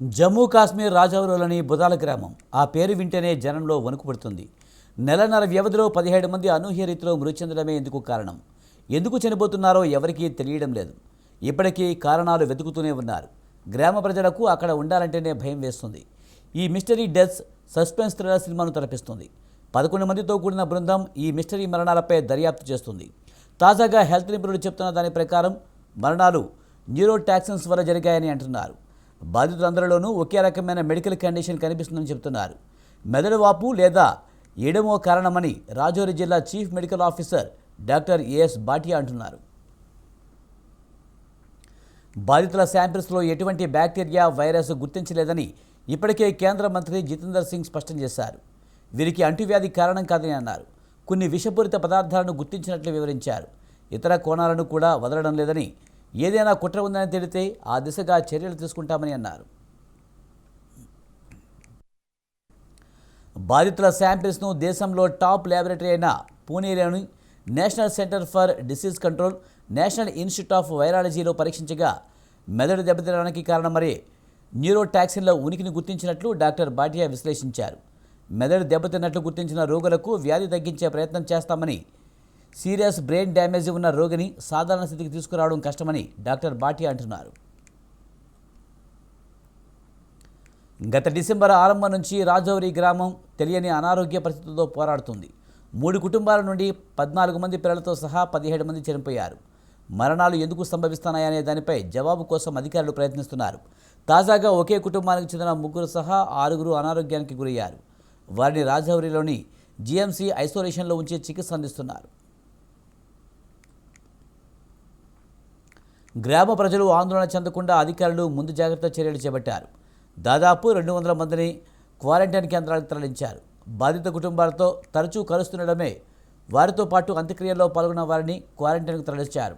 జమ్మూ కాశ్మీర్ రాజౌరిలోని బుదాల గ్రామం. ఆ పేరు వింటేనే జనంలో వణుకు పడుతుంది. నెలన్నర వ్యవధిలో పదిహేడు మంది అనూహ్య రీతిలో మృతి చెందడమే ఎందుకు కారణం. ఎందుకు చనిపోతున్నారో ఎవరికీ తెలియడం లేదు. ఇప్పటికీ కారణాలు వెతుకుతూనే ఉన్నారు. గ్రామ ప్రజలకు అక్కడ ఉండాలంటేనే భయం వేస్తుంది. ఈ మిస్టరీ డెత్స్ సస్పెన్స్ థ్రిల్లర్ సినిమాను తలపిస్తుంది పదకొండు మందితో కూడిన బృందం ఈ మిస్టరీ మరణాలపై దర్యాప్తు చేస్తుంది. తాజాగా హెల్త్ నిపుణులు చెప్తున్న దాని ప్రకారం మరణాలు న్యూరోటాక్సిన్స్ వల్ల జరిగాయని అంటున్నారు. బాధితులందరిలోనూ ఒకే రకమైన మెడికల్ కండిషన్ కనిపిస్తుందని చెబుతున్నారు. మెదడు వాపు లేదా ఎడమో కారణమని రాజౌరి జిల్లా chief medical officer doctor A S Bhatia అంటున్నారు. బాధితుల శాంపిల్స్లో ఎటువంటి బ్యాక్టీరియా వైరస్ గుర్తించలేదని ఇప్పటికే కేంద్ర మంత్రి జితేందర్ సింగ్ స్పష్టం చేశారు. వీరికి అంటువ్యాధి కారణం కాదని అన్నారు. కొన్ని విషపూరిత పదార్థాలను గుర్తించినట్లు వివరించారు. ఇతర కోణాలను కూడా వదలడం లేదని ఏదైనా కుట్ర ఉందని తెలితే ఆ దిశగా చర్యలు తీసుకుంటామని అన్నారు. బాధితుల శాంపిల్స్ను దేశంలో టాప్ ల్యాబొరేటరీ అయిన పూణేలోని national centre for disease control national institute of వైరాలజీలో పరీక్షించగా మెదడు దెబ్బతినడానికి కారణం మరే న్యూరోటాక్సిన్ల ఉనికిని గుర్తించినట్లు డాక్టర్ బాటియా విశ్లేషించారు. మెదడు దెబ్బతిన్నట్లు గుర్తించిన రోగులకు వ్యాధి తగ్గించే ప్రయత్నం చేస్తామని సీరియస్ బ్రెయిన్ డ్యామేజ్ ఉన్న రోగిని సాధారణ స్థితికి తీసుకురావడం కష్టమని డాక్టర్ బాటియా అంటున్నారు. గత డిసెంబర్ ఆరంభం నుంచి రాజౌరి గ్రామం తెలియని అనారోగ్య పరిస్థితులతో పోరాడుతుంది. మూడు కుటుంబాల నుండి పద్నాలుగు మంది పిల్లలతో సహా పదిహేడు మంది చనిపోయారు. మరణాలు ఎందుకు సంభవిస్తున్నాయనే దానిపై జవాబు కోసం అధికారులు ప్రయత్నిస్తున్నారు. తాజాగా ఒకే కుటుంబానికి చెందిన ముగ్గురు సహా ఆరుగురు అనారోగ్యానికి గురయ్యారు. వారిని రాజౌరిలోని జీఎంసీ ఐసోలేషన్లో ఉంచి చికిత్స అందిస్తున్నారు. గ్రామ ప్రజలు ఆందోళన చెందకుండా అధికారులు ముందు జాగ్రత్త చర్యలు చేపట్టారు. దాదాపు రెండు వందల మందిని క్వారంటైన్ కేంద్రాలకు తరలించారు. బాధిత కుటుంబాలతో తరచూ కలుస్తుండడమే వారితో పాటు అంత్యక్రియల్లో పాల్గొన్న వారిని క్వారంటైన్కు తరలించారు.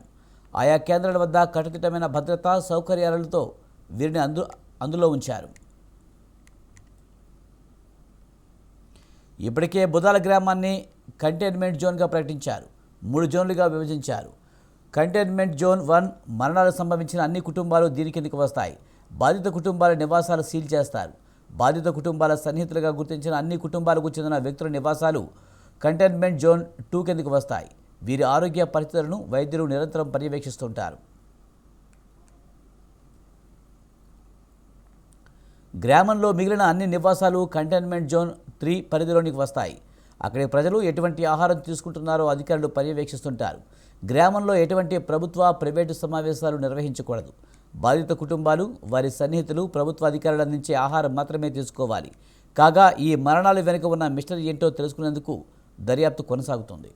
ఆయా కేంద్రాల వద్ద కట్టుదిట్టమైన భద్రతా సౌకర్యాలతో వీరిని అందు అందులో ఉంచారు. ఇప్పటికే బుధాల గ్రామాన్ని కంటైన్మెంట్ జోన్గా ప్రకటించారు. మూడు జోన్లుగా విభజించారు. కంటైన్మెంట్ జోన్ వన్ మరణాలు సంభవించిన అన్ని కుటుంబాలు దీని కిందకి వస్తాయి. బాధిత కుటుంబాల నివాసాలు సీల్ చేస్తారు. బాధిత కుటుంబాల సన్నిహితులుగా గుర్తించిన అన్ని కుటుంబాలకు చెందిన వ్యక్తుల నివాసాలు కంటైన్మెంట్ జోన్ టూ కిందకి వస్తాయి. వీరి ఆరోగ్య పరిస్థితులను వైద్యులు నిరంతరం పర్యవేక్షిస్తుంటారు. గ్రామంలో మిగిలిన అన్ని నివాసాలు కంటైన్మెంట్ జోన్ త్రీ పరిధిలోనికి వస్తాయి. అక్కడి ప్రజలు ఎటువంటి ఆహారం తీసుకుంటున్నారో అధికారులు పర్యవేక్షిస్తుంటారు. గ్రామంలో ఎటువంటి ప్రభుత్వ ప్రైవేటు సమావేశాలు నిర్వహించకూడదు. బాధిత కుటుంబాలు వారి సన్నిహితులు ప్రభుత్వ అధికారులు అందించే ఆహారం మాత్రమే తీసుకోవాలి. కాగా ఈ మరణాలు వెనుక ఉన్న మిస్టరీ ఏంటో తెలుసుకునేందుకు దర్యాప్తు కొనసాగుతుంది.